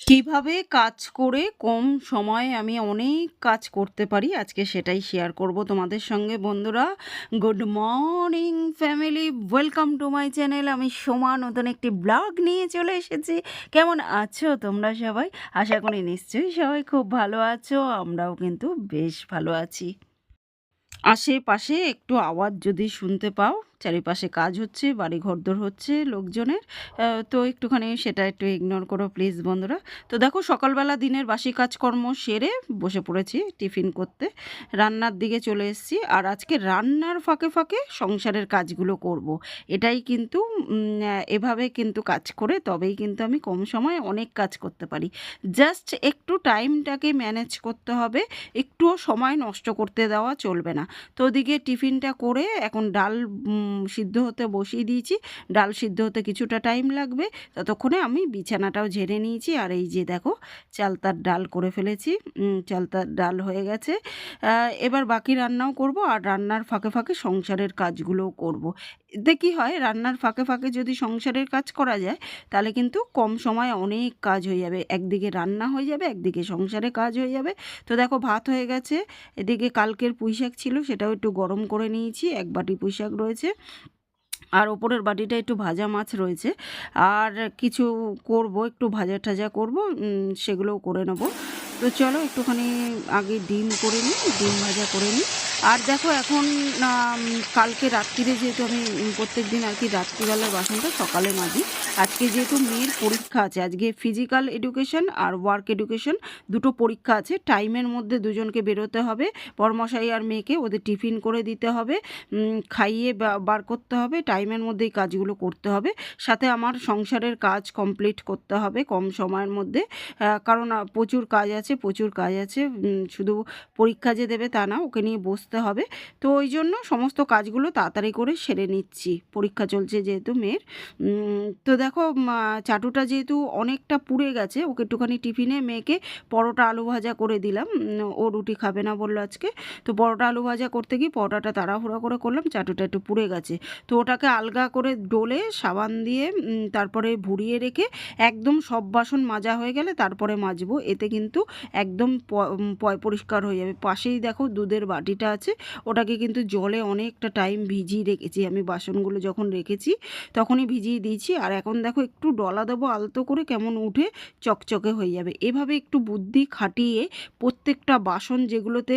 কীভাবে কাজ করে কম সময়ে আমি অনেক কাজ করতে পারি, আজকে সেটাই শেয়ার করব তোমাদের সঙ্গে। বন্ধুরা good morning family welcome to my channel আমি সোমা, নতুন একটি ব্লগ নিয়ে চলে এসেছি। কেমন আছো তোমরা সবাই? আশা করি নিশ্চয়ই সবাই খুব ভালো আছো, আমরাও কিন্তু বেশ ভালো আছি। আশেপাশে একটু আওয়াজ যদি শুনতে পাও। চারিপাশে কাজ হচ্ছে বাড়ি ঘরদোর হচ্ছে লোকজনের। তো একটুখানি সেটা একটু ইগনোর করো প্লিজ বন্ধুরা। তো দেখো সকালবেলা দিনের বাসি কাজকর্ম সেরে বসে পড়েছি টিফিন করতে। রান্নার দিকে চলে এসেছি আর আজকে রান্নার ফাঁকে ফাঁকে সংসারের কাজগুলো করব। এটাই কিন্তু এভাবে কিন্তু কাজ করে তবেই কিন্তু আমি কম সময়ে অনেক কাজ করতে পারি। জাস্ট একটু টাইমটাকে ম্যানেজ করতে হবে, একটুও সময় নষ্ট করতে দেওয়া চলবে না। তো ওদিকে টিফিনটা করে এখন ডাল সিদ্ধ হতে বসিয়ে দিয়েছি। ডাল সিদ্ধ হতে কিছুটা টাইম লাগবে। ততক্ষণে আমি বিছানাটাও ঝেড়ে নিয়েছি। আর এই যে দেখো, চালতার ডাল করে ফেলেছি। চালতার ডাল হয়ে গেছে। এবার বাকি রান্নাও করব। আর রান্নার ফাঁকে ফাঁকে সংসারের কাজগুলোও করব। এতে কী হয়, রান্নার ফাঁকে ফাঁকে যদি সংসারের কাজ করা যায়, তাহলে কিন্তু কম সময়ে অনেক কাজ হয়ে যাবে। একদিকে রান্না হয়ে যাবে, একদিকে সংসারে কাজ হয়ে যাবে। তো দেখো, ভাত হয়ে গেছে। এদিকে কালকের পুঁইশাক ছিল, সেটাও একটু গরম করে নিয়েছি, এক বাটি পুঁইশাক রয়েছে। আর ওপরের বাটিটা একটু ভাজা মাছ রয়েছে। আর কিছু করব, একটু ভাজা টাজা করব সেগুলোও করে নেব। তো চলো একটুখানি আগে ডিম করে নিই, ডিম ভাজা করে নিই। আর দেখো এখন কালকে রাত্রিরে যেহেতু আমি প্রত্যেক দিন আর কি রাত্রিবেলার বাসনটা সকালে মাজি, আজকে যেহেতু মেয়ের পরীক্ষা আছে, আজকে ফিজিক্যাল এডুকেশন আর ওয়ার্ক এডুকেশন দুটো পরীক্ষা আছে টাইমের মধ্যে দুজনকে বেরোতে হবে পরমশাই আর মেয়েকে ওদের টিফিন করে দিতে হবে খাইয়ে বার করতে হবে টাইমের মধ্যেই কাজগুলো করতে হবে, সাথে আমার সংসারের কাজ কমপ্লিট করতে হবে কম সময়ের মধ্যে কারণ প্রচুর কাজ আছে, প্রচুর কাজ আছে শুধু পরীক্ষা যে দেবে তা না, ওকে নিয়ে বসতে হবে। তো ওই জন্য সমস্ত কাজগুলো তাড়াতাড়ি করে সেরে নিচ্ছি। পরীক্ষা চলছে যেহেতু মেয়ের। তো দেখো চাটুটা যেহেতু অনেকটা পুড়ে গেছে, ওকে একটুখানি টিফিনে মেয়েকে পরোটা আলু ভাজা করে দিলাম। ও রুটি খাবে না বলল আজকে। তো পরোটা আলু ভাজা করতে গিয়ে পরোটাটা তাড়াহুড়া করে করলাম, চাটুটা একটু পুড়ে গেছে। তো ওটাকে আলগা করে ডলে, সাবান দিয়ে তারপরে ভুড়িয়ে রেখে একদম সব বাসন মাজা হয়ে গেলে তারপরে মাজবো। এতে কিন্তু একদম পয় পরিষ্কার হয়ে যাবে। পাশেই দেখো দুধের বাটিটা ওটাকে কিন্তু জলে অনেকটা টাইম ভিজিয়ে রেখেছি। আমি বাসনগুলো যখন রেখেছি, তখনই ভিজিয়ে দিয়েছি। আর এখন দেখো, একটু ডলা দেবো আলতো করে, কেমন উঠে চকচকে হয়ে যাবে। এভাবে একটু বুদ্ধি খাটিয়ে প্রত্যেকটা বাসন যেগুলোতে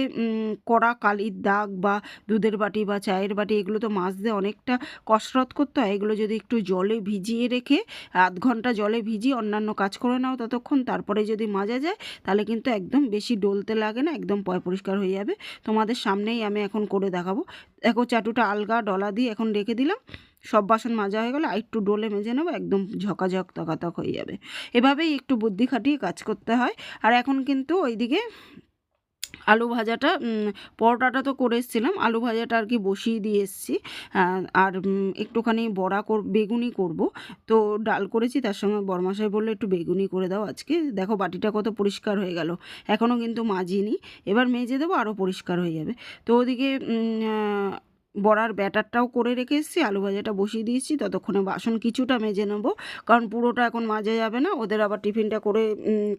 কড়া কালির দাগ বা দুধের বাটি বা চায়ের বাটি, এগুলো তো মাজতে অনেকটা কসরত করতে হয়। এগুলো যদি একটু জলে ভিজিয়ে রেখে, আধ ঘণ্টা জলে ভিজিয়ে অন্যান্য কাজ করে নাও ততক্ষণ, তারপরে যদি মাজা যায়, তাহলে কিন্তু একদম বেশি ডলতে লাগে না, একদম পয় পরিষ্কার হয়ে যাবে। তোমাদের সামনেই আমি এখন করে দেখাবো। দেখো চাটুটা আলগা, ডলা দিয়ে এখন রেখে দিলাম। সব বাসন মাজা হয়ে গেলে একটু ডোলে মেজে নেব, একদম ঝকাঝক তকাতক হয়ে যাবে। এভাবেই একটু বুদ্ধি খাটিয়ে কাজ করতে হয়। আর এখন কিন্তু ওইদিকে আলু ভাজাটা পরোটাটা তো করে এসেছিলাম, আলু ভাজাটা আর কি বসিয়ে দিয়ে এসেছি। আর একটুখানি বড়া কর, বেগুনি করব। তো ডাল করেছি, তার সঙ্গে বরমাশাই বলল, একটু বেগুনি করে দাও আজকে। দেখো বাটিটা কত পরিষ্কার হয়ে গেল। এখনও কিন্তু মাজিনি। এবার মেজে দেবো, আরও পরিষ্কার হয়ে যাবে। তো ওদিকে বড়ার ব্যাটারটাও করে রেখে এসেছি, আলু ভাজাটা বসিয়ে দিয়েছি, ততক্ষণে বাসন কিছুটা মেজে নেব। কারণ পুরোটা এখন মাজা যাবে না, ওদের আবার টিফিনটা করে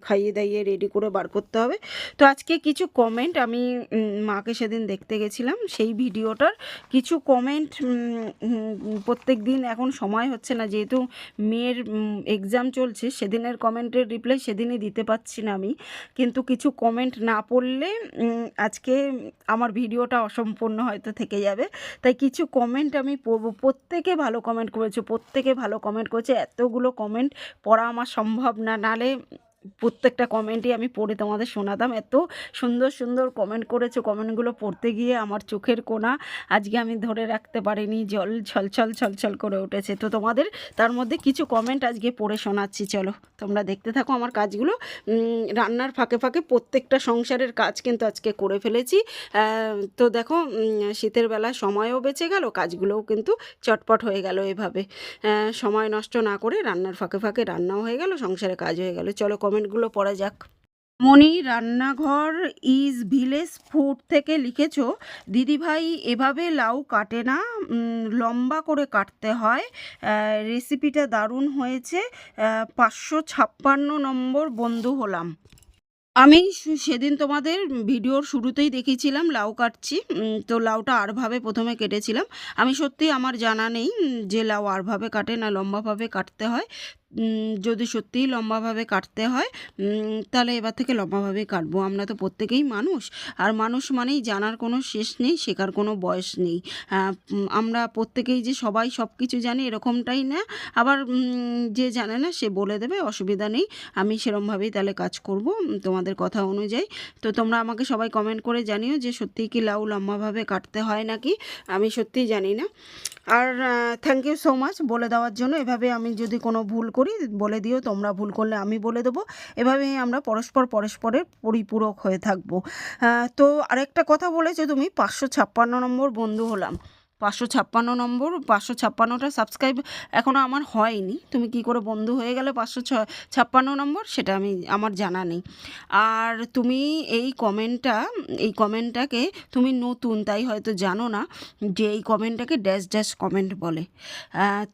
খাইয়ে দাইয়ে রেডি করে বার করতে হবে। তো আজকে কিছু কমেন্ট আমি মাকে সেদিন দেখতে গেছিলাম, সেই ভিডিওটার কিছু কমেন্ট প্রত্যেক দিন এখন সময় হচ্ছে না, যেহেতু মেয়ের এক্সাম চলছে, সেদিনের কমেন্টের রিপ্লাই সেদিনই দিতে পারছি না আমি। কিন্তু কিছু কমেন্ট না পড়লে আজকে আমার ভিডিওটা অসম্পূর্ণ হয়তো থেকে যাবে। তাই কিছু কমেন্ট আমি পড়ব। প্রত্যেকে ভালো কমেন্ট করেছে, প্রত্যেকে ভালো কমেন্ট করেছে। এতগুলো কমেন্ট পড়া আমার সম্ভব না। নালে প্রত্যেকটা কমেন্টই আমি পড়ে তোমাদের শোনাতাম। এত সুন্দর সুন্দর কমেন্ট করেছ। কমেন্টগুলো পড়তে গিয়ে আমার চোখের কোনা আজকে আমি ধরে রাখতে পারিনি। জল ছলছল ছলছল করে উঠেছে। তো তোমাদের, তার মধ্যে কিছু কমেন্ট আজকে পড়ে শোনাচ্ছি। চলো, তোমরা দেখতে থাকো আমার কাজগুলো। রান্নার ফাঁকে ফাঁকে প্রত্যেকটা সংসারের কাজ কিন্তু আজকে করে ফেলেছি। তো দেখো শীতের বেলা সময়ও বেঁচে গেল, কাজগুলোও কিন্তু চটপট হয়ে গেল এভাবে। সময় নষ্ট না করে রান্নার ফাঁকে ফাঁকে রান্নাও হয়ে গেল, সংসারে কাজ হয়ে গেল। চলো কমেন্টগুলো পড়া যাক। মণি, রান্নাঘর, ইজ ভিলেজ, ফুড থেকে লিখেছ, দিদিভাই, এভাবে লাউ কাটে না লম্বা করে কাটতে হয় রেসিপিটা দারুণ হয়েছে পাঁচশো ছাপ্পান্ন নম্বর বন্ধু হলাম। আমি সেদিন তোমাদের ভিডিওর শুরুতেই দেখিয়েছিলাম লাউ কাটছি তো লাউটা আরভাবে প্রথমে কেটেছিলাম। আমি সত্যি আমার জানা নেই যে লাউ আরভাবে কাটে না, লম্বাভাবে কাটতে হয়। যদি সত্যিই লম্বাভাবে কাটতে হয় তাহলে এবার থেকে লম্বাভাবেই কাটবো। আমরা তো প্রত্যেকেই মানুষ। আর মানুষ মানেই জানার কোনো শেষ নেই, শেখার কোনো বয়স নেই। আমরা প্রত্যেকেই যে সবাই সব কিছু জানি এরকমটাই না। আবার যে জানে না, সে বলে দেবে, অসুবিধা নেই। আমি সেরমভাবেই তাহলে কাজ করব তোমাদের কথা অনুযায়ী। তো তোমরা আমাকে সবাই কমেন্ট করে জানিও যে সত্যিই কি লাউ লম্বাভাবে কাটতে হয় নাকি? আমি সত্যিই জানি না। আর থ্যাংক ইউ সো মাচ বলে দেওয়ার জন্য। এভাবে আমি যদি কোনো ভুল করি, বলে দিও, তোমরা ভুল করলে আমি বলে দেবো। এভাবেই আমরা পরস্পর পরস্পরের পরিপূরক হয়ে থাকব। তো আরেকটা কথা বলেছ তুমি, পাঁচশো ছাপ্পান্ন নম্বর বন্ধু হলাম। পাঁচশো ছাপ্পান্ন নম্বর, পাঁচশো ছাপ্পান্নটা সাবস্ক্রাইব এখনও আমার হয়নি। তুমি কি করে বন্ধু হয়ে গেলে পাঁচশো ছ ছাপ্পান্ন নম্বর? সেটা আমি, আমার জানা নেই। আর তুমি এই কমেন্টটা এই কমেন্টটাকে তুমি নতুন, তাই হয়তো জানো না যে এই কমেন্টটাকে ড্যাশ ড্যাশ কমেন্ট বলে।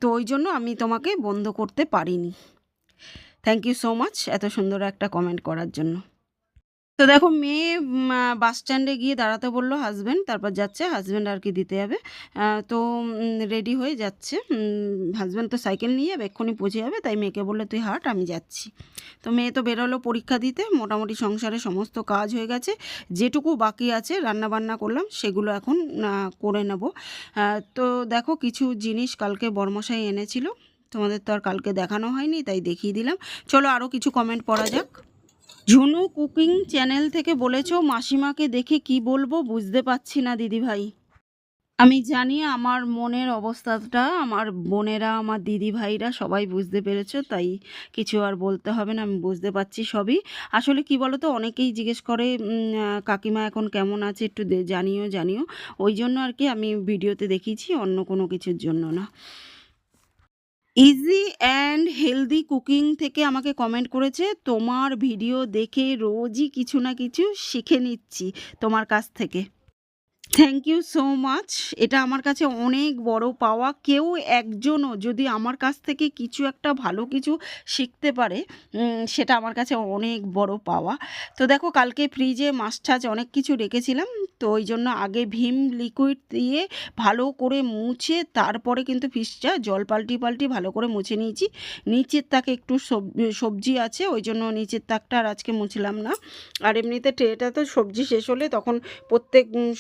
তো ওই জন্য আমি তোমাকে বন্ধ করতে পারিনি। থ্যাংক ইউ সো মাচ এত সুন্দর একটা কমেন্ট করার জন্য। তো দেখো মেয়ে বাস স্ট্যান্ডে গিয়ে দাঁড়াতে বলল হাজব্যান্ড তারপর যাচ্ছে হাজব্যান্ড আর কি দিতে যাবে। তো রেডি হয়ে যাচ্ছে। হাজব্যান্ড তো সাইকেল নিয়ে যাবে, এক্ষুনি পৌঁছে যাবে, তাই মেয়েকে বললে, তুই হাট, আমি যাচ্ছি। তো মেয়ে তো বেরোলো পরীক্ষা দিতে, মোটামুটি সংসারে সমস্ত কাজ হয়ে গেছে, যেটুকু বাকি আছে রান্না বান্না করলাম, সেগুলো এখন করে নেব। তো দেখো কিছু জিনিস কালকে বর্মশাই এনেছিল, তোমাদের তো আর কালকে দেখানো হয়নি, তাই দেখিয়ে দিলাম। চলো আরও কিছু কমেন্ট পড়া যাক। ঝুনু কুকিং চ্যানেল থেকে বলেছ, মাসিমাকে দেখে কি বলব বুঝতে পারছি না, দিদিভাই। আমি জানি আমার মনের অবস্থাটা, আমার বোনেরা, আমার দিদি ভাইরা সবাই বুঝতে পেরেছ, তাই কিছু আর বলতে হবে না, আমি বুঝতে পারছি সবই। আসলে কি বলো তো অনেকেই জিজ্ঞেস করে কাকিমা এখন কেমন আছে একটু জানিও জানিও। ওই জন্য আর কি আমি ভিডিওতে দেখিয়েছি, অন্য কোনো কিছুর জন্য না। ইজি অ্যান্ড হেলদি কুকিং থেকে আমাকে কমেন্ট করেছে, তোমার ভিডিও দেখে রোজই কিছু না কিছু শিখে নিচ্ছি তোমার কাছ থেকে। থ্যাংক ইউ সো মাচ এটা আমার কাছে অনেক বড় পাওয়া। কেউ একজনও যদি আমার কাছ থেকে কিছু একটা ভালো কিছু শিখতে পারে সেটা আমার কাছে অনেক বড় পাওয়া। তো দেখো কালকে ফ্রিজে মাছ টাছ অনেক কিছু রেখেছিলাম। তো ওই জন্য আগে ভীম লিকুইড দিয়ে ভালো করে মুছে তারপরে কিন্তু ফিশটা জল পাল্টি পাল্টি ভালো করে মুছে নিয়েছি। নিচের তাকে একটু সব- সবজি আছে ওই জন্য নিচের তাকটা আর আজকে মুছলাম না। আর এমনিতে ট্রেটা তো সবজি শেষ হলে তখন প্রত্যেক উম,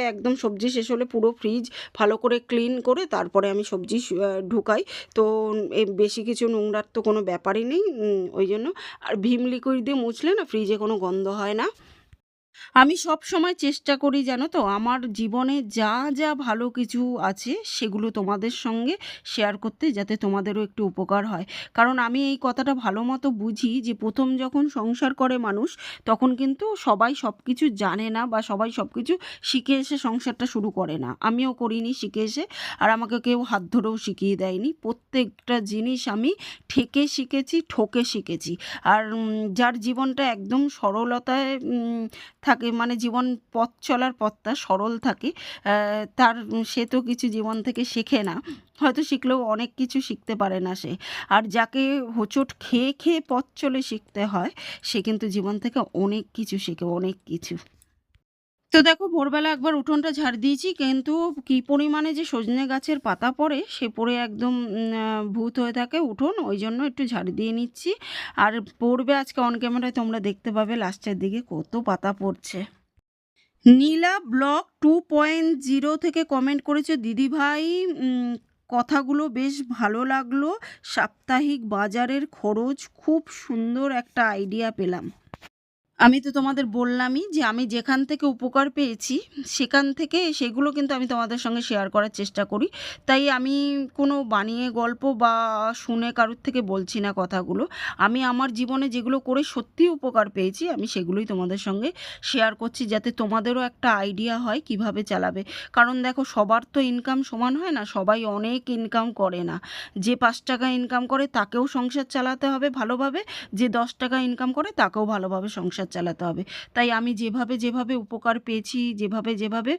সপ্তাহে একদম সবজি শেষ হলে পুরো ফ্রিজ ভালো করে ক্লিন করে তারপরে আমি সবজি ঢুকাই। তো বেশি কিছু নোংরার তো কোনো ব্যাপারই নেই ওই জন্য। আর ভীম লিকুইড দিয়ে মুছলে না ফ্রিজে কোনো গন্ধ হয় না। আমি সব সময় চেষ্টা করি, জানো তো, আমার জীবনে যা যা ভালো কিছু আছে সেগুলো তোমাদের সঙ্গে শেয়ার করতে যাতে তোমাদেরও একটু উপকার হয়। কারণ আমি এই কথাটা ভালো মতো বুঝি যে, প্রথম যখন সংসার করে মানুষ, তখন কিন্তু সবাই সব কিছু জানে না বা সবাই সব কিছু শিখে এসে সংসারটা শুরু করে না। আমিও করিনি শিখে এসে, আর আমাকে কেউ হাত ধরেও শিখিয়ে দেয়নি। প্রত্যেকটা জিনিস আমি ঠেকে শিখেছি, ঠকে শিখেছি। আর যার জীবনটা একদম সরলতায় থাকে মানে জীবন পথ চলার পথটা সরল থাকে তার সে তো কিছু জীবন থেকে শেখে না, হয়তো শিখলেও অনেক কিছু শিখতে পারে না সে। আর যাকে হোঁচট খেয়ে খেয়ে পথ চলে শিখতে হয়, সে কিন্তু জীবন থেকে অনেক কিছু শেখে, অনেক কিছু। তো দেখো, ভোরবেলা একবার উঠোনটা ঝাড় দিয়েছি, কিন্তু কি পরিমাণে যে সজনে গাছের পাতা পড়ে, সে পড়ে একদম ভূত হয়ে থাকে উঠোন, ওই জন্য একটু ঝাড় দিয়ে নিচ্ছি। আর পড়বে আজকে অন ক্যামেরায় তোমরা দেখতে পাবে লাস্টের দিকে কত পাতা পড়ছে। Neela blog two point zero থেকে কমেন্ট করেছে, দিদি ভাই কথাগুলো বেশ ভালো লাগল। সাপ্তাহিক বাজারের খরচ, খুব সুন্দর একটা আইডিয়া পেলাম। আমি তো তোমাদের বললামই যে আমি যেখান থেকে উপকার পেয়েছি, সেখান থেকে সেগুলো কিন্তু আমি তোমাদের সঙ্গে শেয়ার করার চেষ্টা করি। তাই আমি কোনো বানিয়ে গল্প বা শুনে কারোর থেকে বলছি না কথাগুলো। আমি আমার জীবনে যেগুলো করে সত্যি উপকার পেয়েছি, আমি সেগুলোই তোমাদের সঙ্গে শেয়ার করছি যাতে তোমাদেরও একটা আইডিয়া হয় কীভাবে চালাবে। কারণ দেখো, সবার তো ইনকাম সমান হয় না, সবাই অনেক ইনকাম করে না। যে পাঁচ টাকা ইনকাম করে, তাকেও সংসার চালাতে হবে ভালোভাবে, যে দশ টাকা ইনকাম করে, তাকেও ভালোভাবে সংসার চালাতে হবে। তাই আমি যেভাবে যেভাবে উপকার পেয়েছি, যেভাবে যেভাবে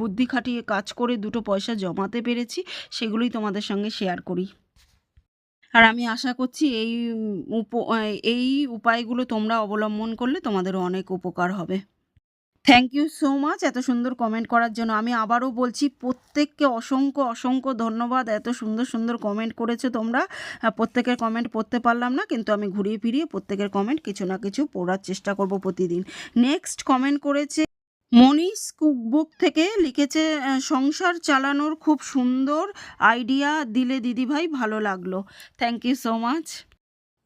বুদ্ধি খাটিয়ে কাজ করে দুটো পয়সা জমাতে পেরেছি, সেগুলোই তোমাদের সঙ্গে শেয়ার করি। আর আমি আশা করছি এই উপ, এই উপায়গুলো তোমরা অবলম্বন করলে তোমাদের অনেক উপকার হবে। থ্যাংক ইউ সো মাচ এত সুন্দর কমেন্ট করার জন্য। আমি আবারও বলছি, প্রত্যেককে অসংখ্য অসংখ্য ধন্যবাদ। এত সুন্দর সুন্দর কমেন্ট করেছ তোমরা। প্রত্যেকের কমেন্ট পড়তে পারলাম না, কিন্তু আমি ঘুরিয়ে ফিরিয়ে প্রত্যেকের কমেন্ট কিছু না কিছু পড়ার চেষ্টা করব প্রতিদিন। নেক্সট কমেন্ট করেছে মনীষ কুকবুক থেকে, লিখেছে সংসার চালানোর খুব সুন্দর আইডিয়া দিলে দিদিভাই ভালো লাগল। থ্যাংক ইউ সো মাচ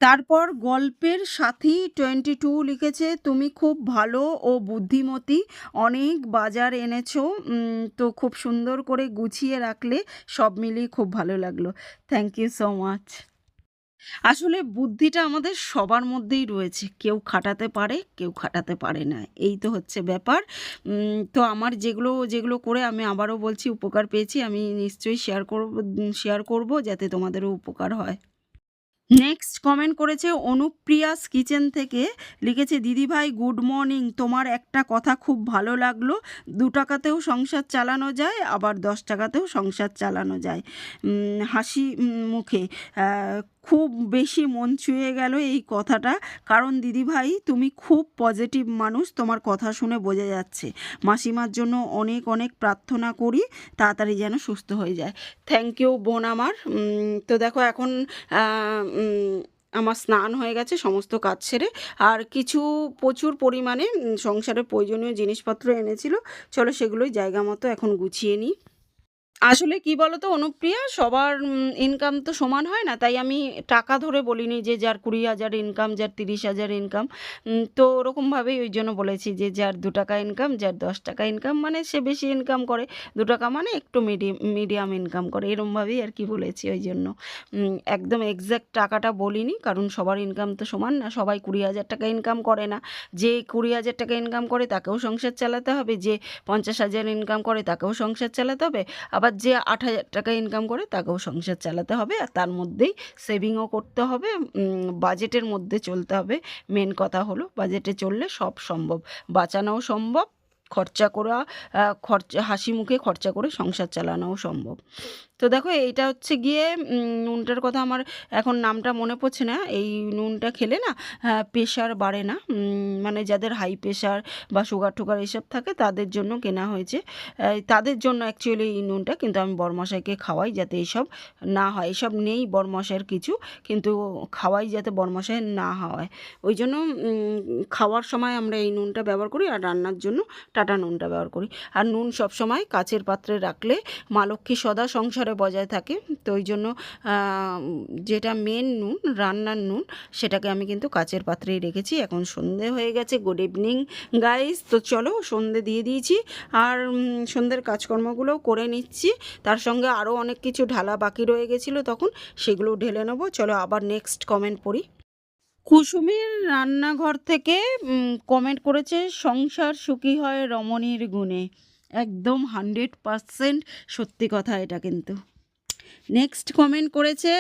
তারপর গল্পের সাথী টোয়েন্টি টু লিখেছে, তুমি খুব ভালো ও বুদ্ধিমতী, অনেক বাজার এনেছো তো খুব সুন্দর করে গুছিয়ে রাখলে সব মিলিয়ে খুব ভালো লাগল। থ্যাংক ইউ সো মাচ আসলে বুদ্ধিটা আমাদের সবার মধ্যেই রয়েছে, কেউ খাটাতে পারে, কেউ খাটাতে পারে না। এই তো হচ্ছে ব্যাপার। তো আমার যেগুলো যেগুলো করে আমি আবারও বলছি, উপকার পেয়েছি, আমি নিশ্চয়ই শেয়ার করব শেয়ার করব যাতে তোমাদেরও উপকার হয়। নেক্সট কমেন্ট করেছে অনুপ্রিয়াস কিচেন থেকে। লিখেছে, দিদিভাই গুড মর্নিং তোমার একটা কথা খুব ভালো লাগল। দু টাকাতেও সংসার চালানো যায়, আবার দশ টাকাতেও সংসার চালানো যায়। হাসি মুখে। খুব বেশি মন ছুঁয়ে গেল এই কথাটা। কারণ দিদিভাই তুমি খুব পজিটিভ মানুষ তোমার কথা শুনে বোঝা যাচ্ছে। মাসিমার জন্য অনেক অনেক প্রার্থনা করি তাড়াতাড়ি যেন সুস্থ হয়ে যায়। থ্যাংক ইউ বোন আমার। তো দেখো এখন আমার স্নান হয়ে গেছে সমস্ত কাজ সেরে। আর কিছু প্রচুর পরিমাণে উম, সংসারের প্রয়োজনীয় জিনিসপত্র এনেছিল। চলো সেগুলোই জায়গা মতো এখন গুছিয়ে নিই। আসলে কি বলতো, অনুপ্রিয়া, সবার ইনকাম তো সমান হয় না, তাই আমি টাকা ধরে বলিনি যে যার কুড়ি হাজার ইনকাম যার তিরিশ হাজার ইনকাম তো ওরকমভাবেই ওই জন্য বলেছি যে যার দু টাকা ইনকাম যার দশ টাকা ইনকাম মানে সে বেশি ইনকাম করে, দু টাকা মানে একটু মিডিয়াম মিডিয়াম ইনকাম করে, এরমভাবেই আর কি বলেছি ওই জন্য। একদম এক্স্যাক্ট টাকাটা বলিনি, কারণ সবার ইনকাম তো সমান না, সবাই কুড়ি হাজার টাকা ইনকাম করে না। যে কুড়ি হাজার টাকা ইনকাম করে, তাকেও সংসার চালাতে হবে, যে পঞ্চাশ হাজার ইনকাম করে, তাকেও সংসার চালাতে হবে, আবার যে আট হাজার টাকা ইনকাম করে তাকেও সংসার চালাতে হবে আর তার মধ্যেই সেভিংও করতে হবে। বাজেটের মধ্যে চলতে হবে। মেন কথা হলো বাজেটে চললে সব সম্ভব। বাঁচানোও সম্ভব, খরচা করা খরচা, হাসি মুখে খরচা করে সংসার চালানোও সম্ভব। তো দেখো, এইটা হচ্ছে গিয়ে নুনটার কথা আমার এখন নামটা মনে পড়ছে না। এই নুনটা খেলে না প্রেশার বাড়ে না। মানে যাদের হাই প্রেশার বা সুগার টুগার এসব থাকে, তাদের জন্য কেনা হয়েছে। তাদের জন্য অ্যাকচুয়ালি এই নুনটা কিন্তু আমি বরমশাইকে খাওয়াই যাতে এইসব না হয়। এসব নেই বরমশাইয়ের কিছু, কিন্তু খাওয়াই যাতে বরমশাইয়ের না হয়। ওই জন্য খাওয়ার সময় আমরা এই নুনটা ব্যবহার করি আর রান্নার জন্য টাটা নুনটা ব্যবহার করি। আর নুন সব সময় কাচের পাত্রে রাখলে মা লক্ষ্মী সদা সংসারে বজায় থাকে। তো ওই জন্য যেটা মেন নুন, রান্নার নুন, সেটাকে আমি কিন্তু কাচের পাত্রেই রেখেছি। এখন সন্ধে হয়ে গেছে গুড ইভিনিং গাইস তো চলো সন্ধে দিয়ে দিয়েছি। আর সন্ধ্যের কাজকর্মগুলোও করে নিচ্ছি। তার সঙ্গে আরও অনেক কিছু ঢালা বাকি রয়ে গেছিল তখন, সেগুলো ঢেলে নেব। চলো আবার নেক্সট কমেন্ট পড়ি। কুসুমের রান্নাঘর থেকে কমেন্ট করেছে, সংসার সুখী হয় রমণীর গুণে। একদম হান্ড্রেড পারসেন্ট সত্যি কথা এটা কিন্তু। নেক্সট কমেন্ট করেছে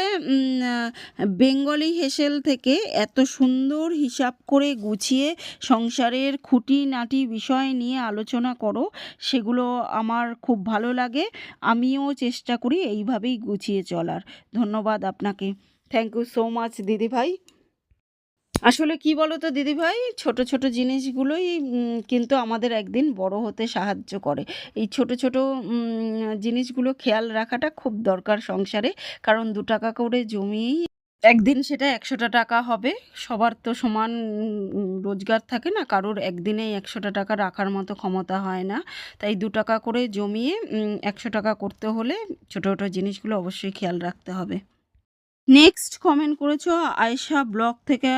বেঙ্গলি হেসেল থেকে এত সুন্দর হিসাব করে গুছিয়ে সংসারের খুঁটিনাটি বিষয় নিয়ে আলোচনা করো, সেগুলো আমার খুব ভালো লাগে। আমিও চেষ্টা করি এইভাবেই গুছিয়ে চলার। ধন্যবাদ আপনাকে। থ্যাংক ইউ সো মাচ দিদিভাই আসলে কি বলো তো দিদিভাই? ছোট ছোট জিনিসগুলোই কিন্তু আমাদের একদিন বড় হতে সাহায্য করে। এই ছোট ছোট জিনিসগুলো খেয়াল রাখাটা খুব দরকার সংসারে। কারণ দু টাকা করে জমিয়েই একদিন সেটা একশোটা টাকা হবে। সবার তো সমান রোজগার থাকে না। কারোর একদিনেই একশোটা টাকা রাখার মতো ক্ষমতা হয় না। তাই দু টাকা করে জমিয়ে একশো টাকা করতে হলে ছোটো ছোটো জিনিসগুলো অবশ্যই খেয়াল রাখতে হবে। নেক্সট কমেন্ট করেছ, আয়েশা ব্লগ থেকে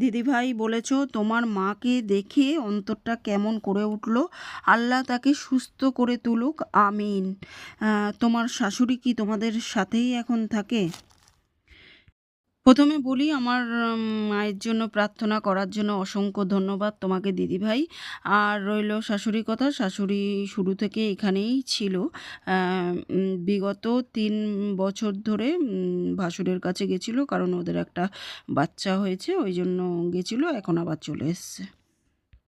দিদিভাই বলেছ, তোমার মাকে দেখে অন্তরটা কেমন করে উঠল? আল্লাহ তাকে সুস্থ করে তুলুক, আমিন। তোমার শাশুড়ি কি তোমাদের সাথেই এখন থাকে? প্রথমে বলি আমার মায়ের জন্য প্রার্থনা করার জন্য অসংখ্য ধন্যবাদ তোমাকে দিদিভাই আর রইল শাশুড়ি কথা, শাশুড়ি শুরু থেকে এখানেই ছিল। বিগত তিন বছর ধরে ভাসুরের কাছে গেছিল কারণ ওদের একটা বাচ্চা হয়েছে, ওই জন্য গেছিল, এখন আবার চলে এসছে।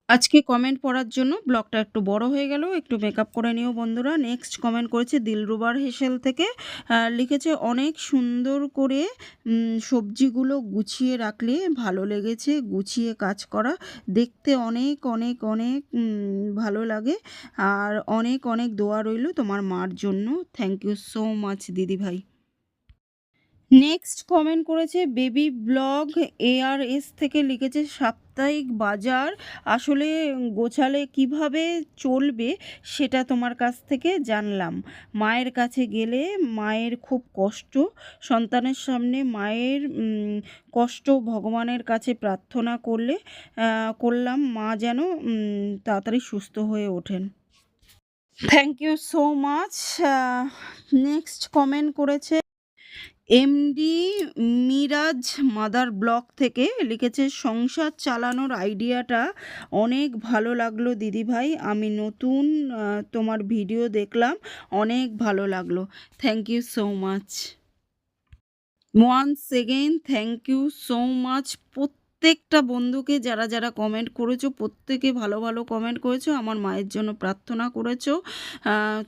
আজকে কমেন্ট পড়ার জন্য ব্লগটা একটু বড় হয়ে গেল, একটু মেকআপ করে নিও বন্ধুরা। নেক্সট কমেন্ট করেছে দিলরুবার হেসেল থেকে। লিখেছে, অনেক সুন্দর করে সবজিগুলো গুছিয়ে রাখলে ভালো লেগেছে, গুছিয়ে কাজ করা। দেখতে অনেক অনেক অনেক ভালো লাগে। আর অনেক অনেক দোয়া রইল তোমার মার জন্য। থ্যাংক ইউ সো মাচ দিদি ভাই নেক্সট কমেন্ট করেছে বেবি ব্লগ এআরএস থেকে লিখেছে, সাপ্তাহিক বাজার আসলে গোছালে কীভাবে চলবে সেটা তোমার কাছ থেকে জানলাম। মায়ের কাছে গেলে মায়ের খুব কষ্ট। সন্তানের সামনে মায়ের কষ্ট ভগবানের কাছে প্রার্থনা করলে করলাম। মা যেন তাড়াতাড়ি সুস্থ হয়ে ওঠেন। Thank you so much next comment করেছে এমডি মিরাজ মাদার ব্লক থেকে লিখেছে, সংসার চালানোর আইডিয়াটা অনেক ভালো লাগল দিদিভাই আমি নতুন তোমার ভিডিও দেখলাম, অনেক ভালো লাগল। Thank you so much once again thank you so much প্রত্যেকটা বন্ধুকে যারা যারা কমেন্ট করেছ, প্রত্যেকে ভালো ভালো কমেন্ট করেছ, আমার মায়ের জন্য প্রার্থনা করেছ।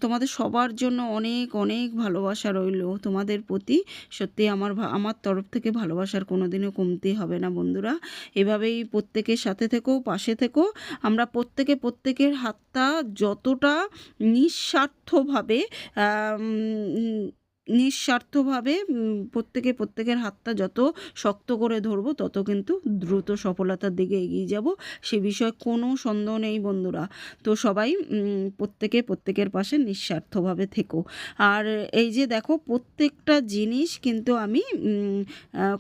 তোমাদের সবার জন্য অনেক অনেক ভালোবাসা রইল তোমাদের প্রতি। সত্যি আমার আমার তরফ থেকে ভালোবাসার কোনোদিনও কমতি হবে না বন্ধুরা। এভাবেই প্রত্যেকের সাথে থেকো, পাশে থেকো। আমরা প্রত্যেকে প্রত্যেকের হাতটা যতটা নিঃস্বার্থভাবে নিঃস্বার্থভাবে প্রত্যেকে প্রত্যেকের হাতটা যত শক্ত করে ধরবো, তত কিন্তু দ্রুত সফলতার দিকে এগিয়ে যাব। সে বিষয়ে কোনো সন্দেহ নেই বন্ধুরা। তো সবাই প্রত্যেকে প্রত্যেকের পাশে নিঃস্বার্থভাবে থেকো। আর এই যে দেখো, প্রত্যেকটা জিনিস কিন্তু আমি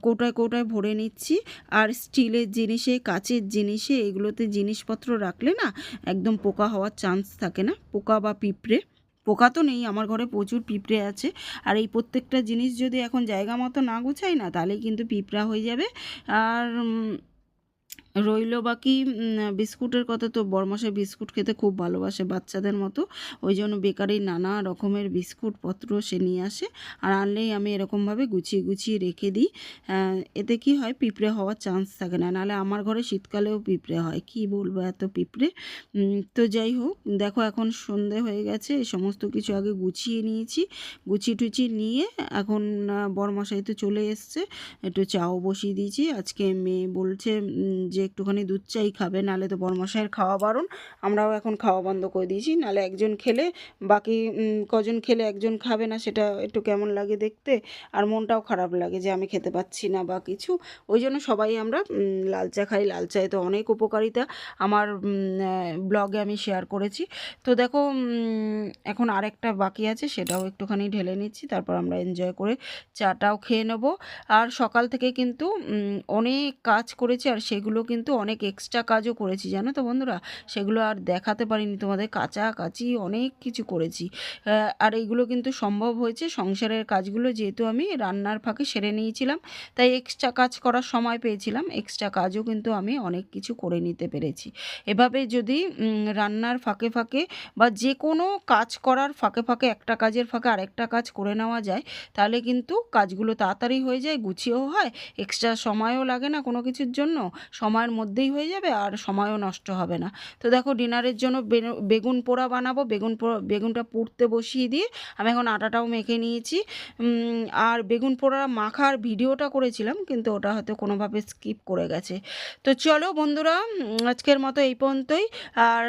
কৌটায় কৌটায় ভরে নিচ্ছি। আর স্টিলের জিনিসে, কাচের জিনিসে, এগুলোতে জিনিসপত্র রাখলে না, একদম পোকা হওয়ার চান্স থাকে না। পোকা বা পিঁপড়ে। পোকা তো নেই, আমার ঘরে প্রচুর পিঁপড়ে আছে। আর এই প্রত্যেকটা জিনিস যদি এখন জায়গা মতো না গুছাই না তাহলে কিন্তু পিঁপড়া হয়ে যাবে। আর রইল বাকি বিস্কুটের কথা তো বরমাসে বিস্কুট খেতে খুব ভালোবাসে বাচ্চাদের মতো। ওই জন্য বেকারি নানা রকমের বিস্কুট পত্র সে নিয়ে আসে আর আনলেই আমি এরকমভাবে গুছিয়ে গুছিয়ে রেখে দিই। এতে কি হয়, পিঁপড়ে হওয়ার চান্স থাকে না, নাহলে আমার ঘরে শীতকালেও পিঁপড়ে হয়। কি বলব এত পিঁপড়ে? তো যাই হোক, দেখো এখন সন্ধে হয়ে গেছে, এই সমস্ত কিছু আগে গুছিয়ে নিয়েছি। গুছিয়ে টুচিয়ে নিয়ে এখন বরমশাই তো চলে এসছে, একটু চাও বসিয়ে দিয়েছি। আজকে মেয়ে বলছে যে একটুখানি দুধ চাই খাবে নাহলে তো বরমশাইয়ের খাওয়া বারণ। আমরাও এখন খাওয়া বন্ধ করে দিয়েছি নাহলে একজন খেলে, বাকি কজন খেলে একজন খাবে না, সেটা একটু কেমন লাগে দেখতে। আর মনটাও খারাপ লাগে যে আমি খেতে পাচ্ছি না বা কিছু। ওই জন্য সবাই আমরা লাল চা খাই। লাল চায়ে তো অনেক উপকারিতা। আমার ব্লগে আমি শেয়ার করেছি। তো দেখো এখন আরেকটা বাকি আছে, সেটাও একটুখানি ঢেলে নিচ্ছি। তারপর আমরা এনজয় করে চাটাও খেয়ে নেব। আর সকাল থেকে কিন্তু অনেক কাজ করেছি, আর সেগুলো কিন্তু অনেক এক্সট্রা কাজও করেছি, জানো তো বন্ধুরা? সেগুলো আর দেখাতে পারিনি তোমাদের কাঁচা কাচি অনেক কিছু করেছি। আর এইগুলো কিন্তু সম্ভব হয়েছে সংসারের কাজগুলো যেহেতু আমি রান্নার ফাঁকে সেরে নিয়েছিলাম, তাই এক্সট্রা কাজ করার সময় পেয়েছিলাম এক্সট্রা কাজও কিন্তু আমি অনেক কিছু করে নিতে পেরেছি। এভাবে যদি রান্নার ফাঁকে ফাঁকে বা যে কোনো কাজ করার ফাঁকে ফাঁকে একটা কাজের ফাঁকে আরেকটা কাজ করে নেওয়া যায়, তাহলে কিন্তু কাজগুলো তাড়াতাড়ি হয়ে যায়, গুছিয়েও হয় এক্সট্রা সময়ও লাগে না কোনো কিছুর জন্য সময়ের মধ্যেই হয়ে যাবে আর সময়ও নষ্ট হবে না। তো দেখো ডিনারের জন্য বেগুন পোড়া বানাবো, বেগুন পোড়া, বেগুনটা পুড়তে বসিয়ে দিয়ে আমি এখন আটাটাও মেখে নিয়েছি। আর বেগুন পোড়া মাখার ভিডিওটা করেছিলাম, কিন্তু ওটা হয়তো কোনোভাবে স্কিপ করে গেছে। তো চলো বন্ধুরা আজকের মতো এই পর্যন্তই। আর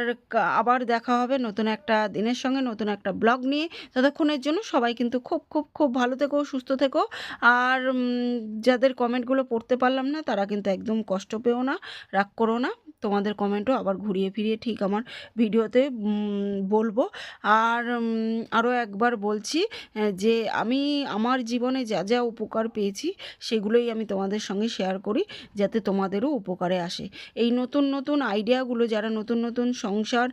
আবার দেখা হবে নতুন একটা দিনের সঙ্গে, নতুন একটা ব্লগ নিয়ে। ততক্ষণের জন্য সবাই কিন্তু খুব খুব খুব ভালো থেকো, সুস্থ থেকো। আর যাদের কমেন্টগুলো পড়তে পারলাম না, তারা কিন্তু একদম কষ্ট পেও না। রাগ করো না, তোমাদের কমেন্টও আবার ঘুরিয়ে ফিরিয়ে ঠিক আমার ভিডিওতে বলব। আর আরও একবার বলছি যে আমি আমার জীবনে যা যা উপকার পেয়েছি, সেগুলোই আমি তোমাদের সঙ্গে শেয়ার করি, যাতে তোমাদেরও উপকারে আসে। এই নতুন নতুন আইডিয়াগুলো যারা নতুন নতুন সংসার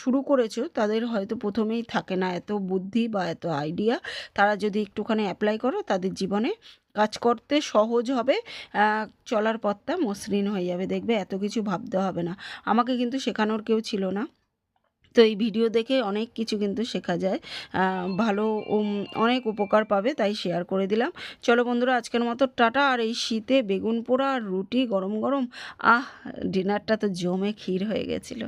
শুরু করেছ, তাদের হয়তো প্রথমেই থাকে না এত বুদ্ধি বা এত আইডিয়া তারা যদি একটুখানি অ্যাপ্লাই করো, তাদের জীবনে কাজ করতে সহজ হবে চলার পথটা মসৃণ হয়ে যাবে। দেখবে এত কিছু ভাবতে হবে না। আমাকে কিন্তু শেখানোর কেউ ছিল না। তো এই ভিডিও দেখে অনেক কিছু কিন্তু শেখা যায়। ভালো অনেক উপকার পাবে, তাই শেয়ার করে দিলাম। চলো বন্ধুরা, আজকের মতো টাটা। আর এই শীতে বেগুন পোড়া রুটি গরম গরম, আহ ডিনারটা তো জমে ক্ষীর হয়ে গেছিল।